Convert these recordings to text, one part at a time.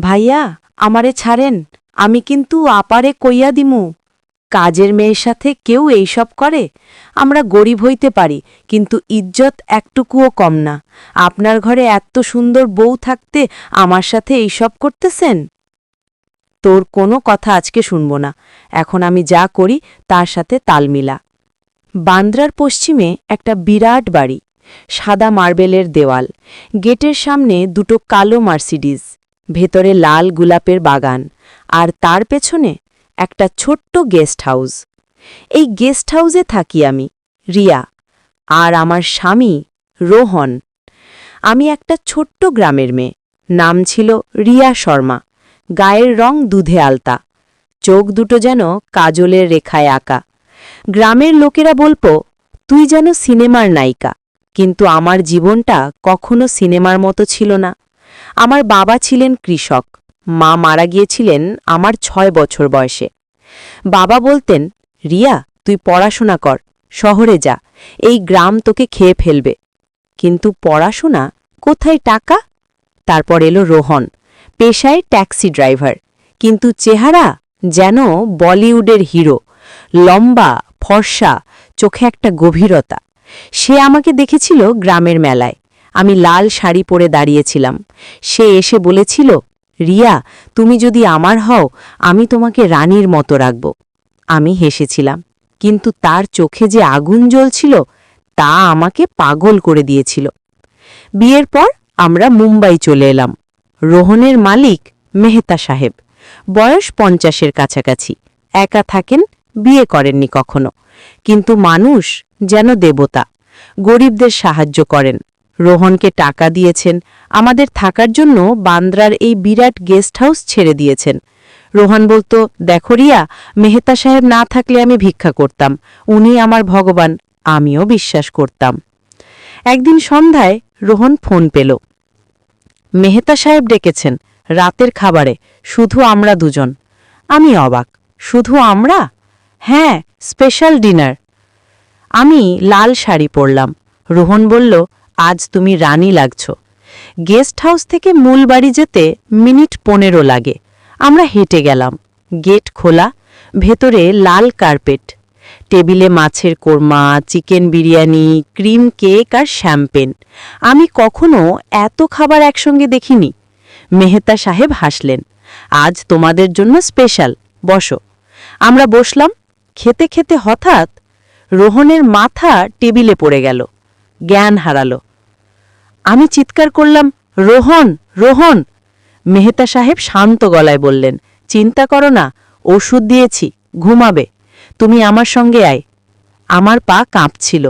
ভাইয়া, আমারে ছাড়েন, আমি কিন্তু আপারে কইয়া দিমু। কাজের মেয়ের সাথে কেউ এইসব করে? আমরা গরিব হইতে পারি, কিন্তু ইজ্জত একটুকুও কম না। আপনার ঘরে এত সুন্দর বউ থাকতে আমার সাথে এইসব করতেছেন? তোর কোনো কথা আজকে শুনব না। এখন আমি যা করি, তার সাথে তাল মিলা বান্দ্রার পশ্চিমে একটা বিরাট বাড়ি, সাদা মার্বেলের দেওয়াল। গেটের সামনে দুটো কালো মার্সিডিজ। ভেতরে লাল গোলাপের বাগান আর তার পেছনে একটা ছোট্ট গেস্ট হাউস। এই গেস্ট হাউসে থাকি আমি, রিয়া, আর আমার স্বামী, রোহন। আমি একটা ছোট্ট গ্রামের মেয়ে, নাম ছিল রিয়া শর্মা, গায়ের রং দুধে আলতা, চোখ দুটো যেন কাজলের রেখায় আঁকা। গ্রামের লোকেরা বলপ তুই যেন সিনেমার নায়িকা, কিন্তু আমার জীবনটা কখনো সিনেমার মতো ছিল না। আমার বাবা ছিলেন কৃষক। মা মারা গিয়েছিলেন আমার ছয় বছর বয়সে। বাবা বলতেন, রিয়া, তুই পড়াশোনা কর, শহরে যা, এই গ্রাম তোকে খেয়ে ফেলবে। কিন্তু পড়াশোনা, কোথায় টাকা? তারপর এলো রোহন, পেশায় ট্যাক্সি ড্রাইভার। কিন্তু চেহারা যেন বলিউডের হিরো, লম্বা, ফর্সা, চোখে একটা গভীরতা। সে আমাকে দেখেছিল গ্রামের মেলায়। আমি লাল শাড়ি পরে দাঁড়িয়েছিলাম। সে এসে বলেছিল, রিয়া, তুমি যদি আমার হও, আমি তোমাকে রানীর মতো রাখব। আমি হেসেছিলাম, কিন্তু তার চোখে যে আগুন জ্বলছিল, তা আমাকে পাগল করে দিয়েছিল। বিয়ের পর আমরা মুম্বাই চলে এলাম। রোহনের মালিক মেহতা সাহেব। বয়স পঞ্চাশের কাছাকাছি। একা থাকেন, বিয়ে করেননি কখনো। কিন্তু মানুষ যেন দেবতা, গরিবদের সাহায্য করেন। রোহনকে টাকা দিয়েছেন। আমাদের থাকার জন্য বান্দ্রার এই বিরাট গেস্ট হাউস ছেড়ে দিয়েছেন। রোহন বলতো, দেখো রিয়া, মেহতা সাহেব না থাকলে আমি ভিক্ষা করতাম। উনি আমার ভগবান, আমিও বিশ্বাস করতাম। একদিন সন্ধ্যায় রোহন ফোন পেল। মেহতা সাহেব ডেকেছেন, রাতের খাবারে, শুধু আমরা দুজন। আমি অবাক, শুধু আমরা? হ্যাঁ স্পেশাল ডিনার আমি লাল শাড়ি পরলাম। রোহন বলল আজ তুমি রানী লাগছ। গেস্ট হাউস থেকে মূল বাড়ি যেতে মিনিট পনেরো লাগে। আমরা হেঁটে গেলাম। গেট খোলা, ভেতরে লাল কার্পেট। টেবিলে মাছের korma, chicken biryani, cream cake আর শ্যাম্পেন। আমি কখনো এত খাবার একসঙ্গে দেখিনি। মেহতা সাহেব হাসলেন। আজ তোমাদের জন্য স্পেশাল। বসো। আমরা বসলাম। খেতে খেতে হঠাৎ রোহনের মাথা টেবিলে পড়ে গেল। জ্ঞান হারালো। আমি চিৎকার করলাম, রোহন রোহন! মেহতা সাহেব শান্ত গলায় বললেন, চিন্তা করো না, ওষুধ দিয়েছি, ঘুমাবে। তুমি আমার সঙ্গে আয়। আমার পা কাঁপছিল,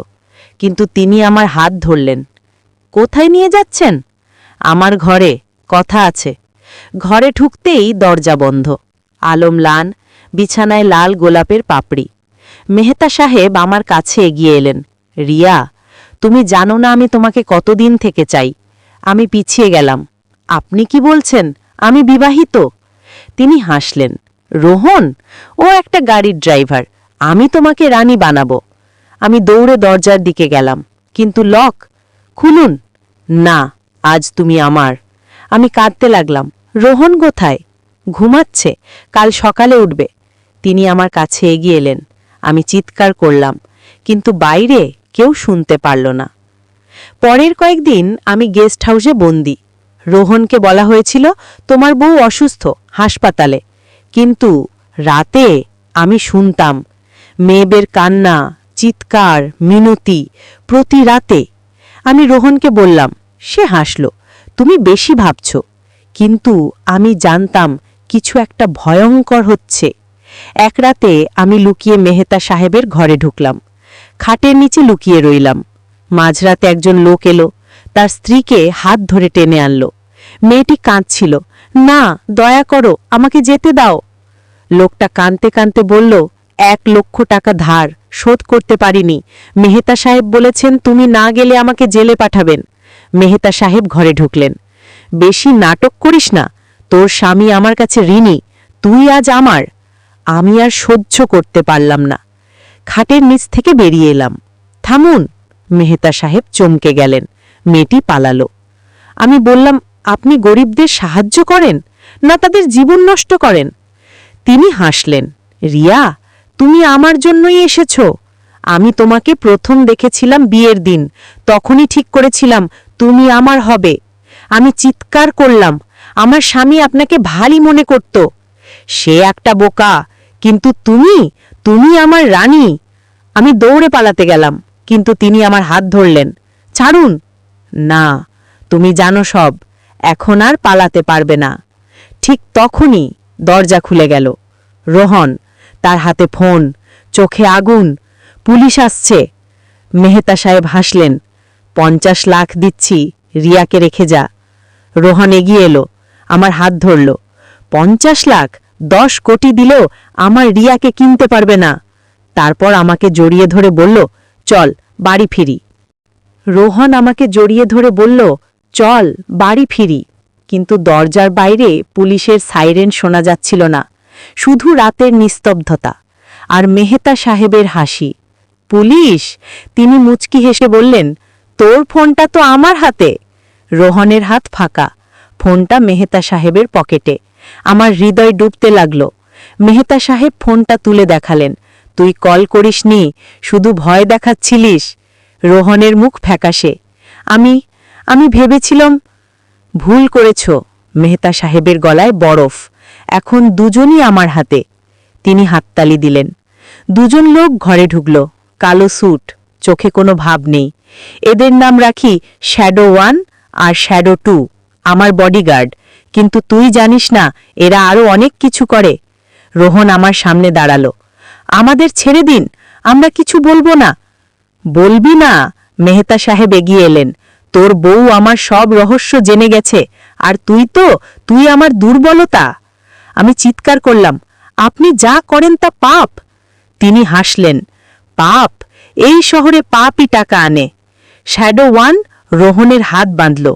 কিন্তু তিনি আমার হাত ধরলেন, কোথায় নিয়ে যাচ্ছেন? আমার ঘরে, কথা আছে। ঘরে ঢুকতেই দরজা বন্ধ, আলম লান, বিছানায় লাল গোলাপের পাপড়ি। মেহতা সাহেব আমার কাছে এগিয়ে এলেন, রিয়া তুমি জানো না আমি তোমাকে কতদিন থেকে চাই। আমি পিছিয়ে গেলাম। আপনি কি বলছেন? আমি বিবাহিত। তিনি হাসলেন। রোহন, ও একটা গাড়ির ড্রাইভার। আমি তোমাকে রানী বানাবো। আমি দৌড়ে দরজার দিকে গেলাম। কিন্তু লক, খুলুন। না, আজ তুমি আমার। আমি কাঁদতে লাগলাম। রোহন কোথায়? ঘুমাচ্ছে। কাল সকালে উঠবে। তিনি আমার কাছে এগিয়ে এলেন। আমি চিৎকার করলাম। কিন্তু বাইরে কেউ শুনতে পারল না। পরের কয়েকদিন আমি গেস্ট হাউসে বন্দি। রোহনকে বলা হয়েছিল, তোমার বউ অসুস্থ হাসপাতালে। কিন্তু রাতে আমি শুনতাম মেয়েবের কান্না, চিৎকার, মিনতি প্রতি রাতে। আমি রোহনকে বললাম, সে হাসল, তুমি বেশি ভাবছ। কিন্তু আমি জানতাম কিছু একটা ভয়ঙ্কর হচ্ছে। এক রাতে আমি লুকিয়ে মেহতা সাহেবের ঘরে ঢুকলাম। খাটের নিচে লুকিয়ে রইলাম। মাঝরাতে একজন লোক এলো। তার স্ত্রীকে হাত ধরে টেনে আনল। মেয়েটি কাঁদছিল। না, দয়া করো, আমাকে যেতে দাও। লোকটা কাঁদতে কাঁদতে বলল, এক লক্ষ টাকা ধার, শোধ করতে পারিনি। মেহতা সাহেব বলেছেন তুমি না গেলে আমাকে জেলে পাঠাবেন। মেহতা সাহেব ঘরে ঢুকলেন। বেশি নাটক করিস না। তোর স্বামী আমার কাছে ঋণী। তুই আজ আমার। আমি আর সহ্য করতে পারলাম না। খাটের নিচ থেকে বেরিয়ে এলাম। থামুন, মেহতা সাহেব চমকে গেলেন। মেয়েটি পালালো। আমি বললাম, আপনি গরিবদের সাহায্য করেন না তাদের জীবন নষ্ট করেন? তিনি হাসলেন, রিয়া, তুমি আমার জন্যই এসেছ। আমি তোমাকে প্রথম দেখেছিলাম বিয়ের দিন। তখনই ঠিক করেছিলাম তুমি আমার হবে। আমি চিৎকার করলাম, আমার স্বামী আপনাকে ভারী মনে করত। সে একটা বোকা, কিন্তু তুমি তুমি আমার রানী। আমি দৌড়ে পালাতে গেলাম, কিন্তু তিনি আমার হাত ধরলেন। ছাড়ুন। না, তুমি জানো সব, এখন আর পালাতে পারবে না। ঠিক তখনই দরজা খুলে গেল। রোহন, তার হাতে ফোন, চোখে আগুন, পুলিশ আসছে। মেহতা সাহেব হাসলেন, পঞ্চাশ লাখ দিচ্ছি, রিয়াকে রেখে যা। রোহন এগিয়ে এলো, আমার হাত ধরল। পঞ্চাশ লাখ? দশ কোটি দিলেও আমার রিয়াকে কিনতে পারবে না। তারপর আমাকে জড়িয়ে ধরে বলল, চল, বাড়ি ফিরি। রোহন আমাকে জড়িয়ে ধরে বলল, চল, বাড়ি ফিরি। কিন্তু দরজার বাইরে পুলিশের সাইরেন শোনা যাচ্ছিল না। শুধু রাতের নিস্তব্ধতা আর মেহতা সাহেবের হাসি। পুলিশ? তিনি মুচকি হেসে বললেন, তোর ফোনটা তো আমার হাতে। রোহনের হাত ফাঁকা। ফোনটা মেহতা সাহেবের পকেটে। আমার হৃদয় ডুবতে লাগল। মেহতা সাহেব ফোনটা তুলে দেখালেন। তুই কল করিসনি, শুধু ভয় দেখাচ্ছিলিস? রোহনের মুখ ফ্যাকাশে। আমি আমি ভেবেছিলাম ভুল করেছ। মেহতা সাহেবের গলায় বরফ। এখন দুজনই আমার হাতে। তিনি হাততালি দিলেন। দুজন লোক ঘরে ঢুকল। কালো স্যুট, চোখে কোনো ভাব নেই। এদের নাম রাখি শ্যাডো ওয়ান আর শ্যাডো টু, আমার বডিগার্ড। কিন্তু তুই জানিস না, এরা আরও অনেক কিছু করে। রোহন আমার সামনে দাঁড়াল। আমাদের ছেড়ে দিন, আমরা কিছু বলব না। বলবি না, মেহতা সাহেব এগিয়ে এলেন। তোর বউ আমার সব রহস্য জেনে গেছে, আর তুই তো, তুই আমার দুর্বলতা। আমি চিৎকার করলাম, আপনি যা করেন তা পাপ। তিনি হাসলেন, পাপ, এই শহরে পাপই টাকা আনে। শ্যাডো ওয়ান, রোহনের হাত বাঁধল।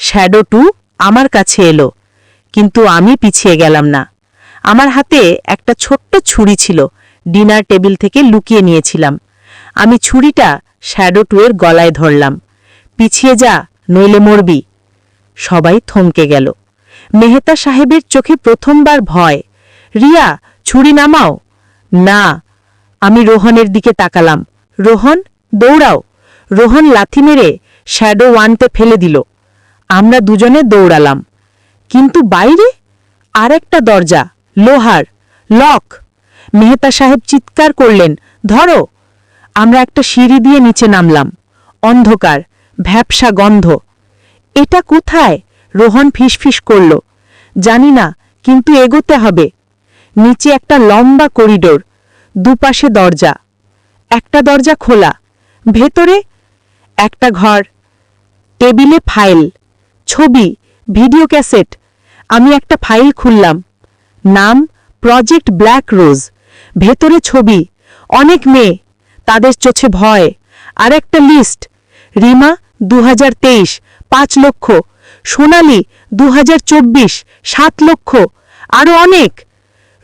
শ্যাডো টু আমার কাছে এলো, কিন্তু আমি পিছিয়ে গেলাম না। আমার হাতে একটা ছোট্ট ছুরি ছিল, ডিনার টেবিল থেকে লুকিয়ে নিয়েছিলাম। আমি ছুরিটা শ্যাডো টু এর গলায় ধরলাম। পিছিয়ে যা, নইলে মরবি। সবাই থমকে গেল। মেহতা সাহেবের চোখে প্রথমবার ভয়। রিয়া, ছুরি নামাও। না, আমি রোহনের দিকে তাকালাম। রোহন, দৌড়াও। রোহন লাথি মেরে শ্যাডো ওয়ানতে ফেলে দিল। আমরা দুজনে দৌড়ালাম। কিন্তু বাইরে আর একটা দরজা, লোহার, লক। মেহতা সাহেব চিৎকার করলেন, ধরো, আমরা একটা সিঁড়ি দিয়ে নিচে নামলাম। অন্ধকার ভ্যাপসা গন্ধ। এটা কোথায়? রোহন ফিসফিস করল, জানি না, কিন্তু এগোতে হবে। নিচে একটা লম্বা করিডোর, দুপাশে দরজা। একটা দরজা খোলা, ভেতরে একটা ঘর, টেবিলে ফাইল। ছবি, ভিডিও ক্যাসেট। আমি একটা ফাইল খুললাম। নাম প্রজেক্ট ব্ল্যাক রোজ ভেতরে ছবি, অনেক মেয়ে, তাদের চোখে ভয়। আর একটা লিস্ট রিমা দু হাজার তেইশ, পাঁচ লক্ষ। সোনালি দু হাজার চব্বিশ, সাত লক্ষ। আরও অনেক।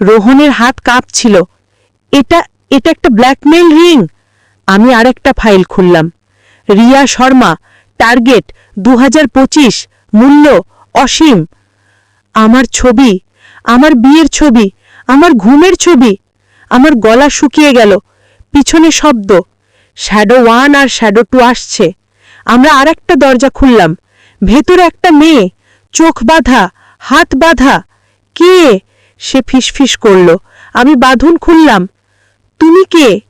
রোহনের হাত কাঁপছিল। এটা এটা একটা ব্ল্যাকমেইল রিং আমি আরেকটা ফাইল খুললাম। রিয়া শর্মা, টার্গেট দু হাজার পঁচিশ মূল্য অসীম। আমার ছবি, আমার বিয়ের ছবি, আমার ঘুমের ছবি, আমার গলা শুকিয়ে গেল, পিছনে শব্দ। শ্যাডো ওয়ান আর শ্যাডো টু আসছে। আমরা আর একটা দরজা খুললাম। ভেতরে একটা মেয়ে, চোখ বাঁধা, হাত বাঁধা। কে? সে ফিসফিস করল। আমি বাঁধন খুললাম। তুমি কে?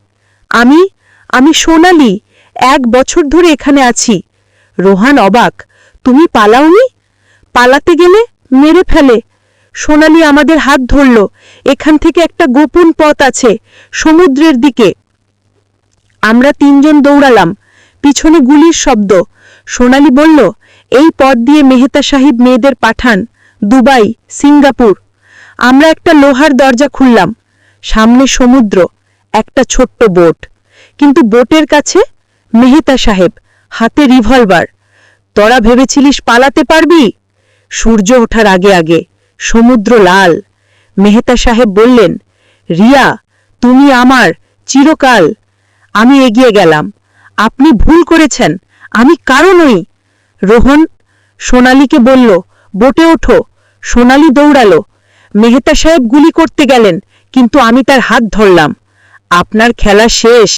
আমি আমি সোনালি, এক বছর ধরে এখানে আছি। রোহান অবাক। তুমি পালাওনি? পালাতে গেলে মেরে ফেলে। সোনালি আমাদের হাত ধরল। এখান থেকে একটা গোপন পথ আছে, সমুদ্রের দিকে। আমরা তিনজন দৌড়ালাম। পিছনে গুলির শব্দ। সোনালি বলল, এই পথ দিয়ে মেহতা সাহিব মেয়েদের পাঠান। Dubai, Singapore. আমরা একটা লোহার দরজা খুললাম। সামনে সমুদ্র, একটা ছোট্ট বোট। কিন্তু বোটের কাছে মেহতা সাহেব, হাতে রিভলভার। তোরা ভেবেছিলিস পালাতে পারবি? সূর্য ওঠার আগে আগে, সমুদ্র লাল। মেহতা সাহেব বললেন, রিয়া, তুমি আমার চিরকাল, আমি এগিয়ে গেলাম। আপনি ভুল করেছেন, আমি কারণই রোহন সোনালিকে বলল, বোটে ওঠো। সোনালি দৌড়ালো। মেহতা সাহেব গুলি করতে গেলেন, কিন্তু আমি তার হাত ধরলাম। আপনার খেলা শেষ।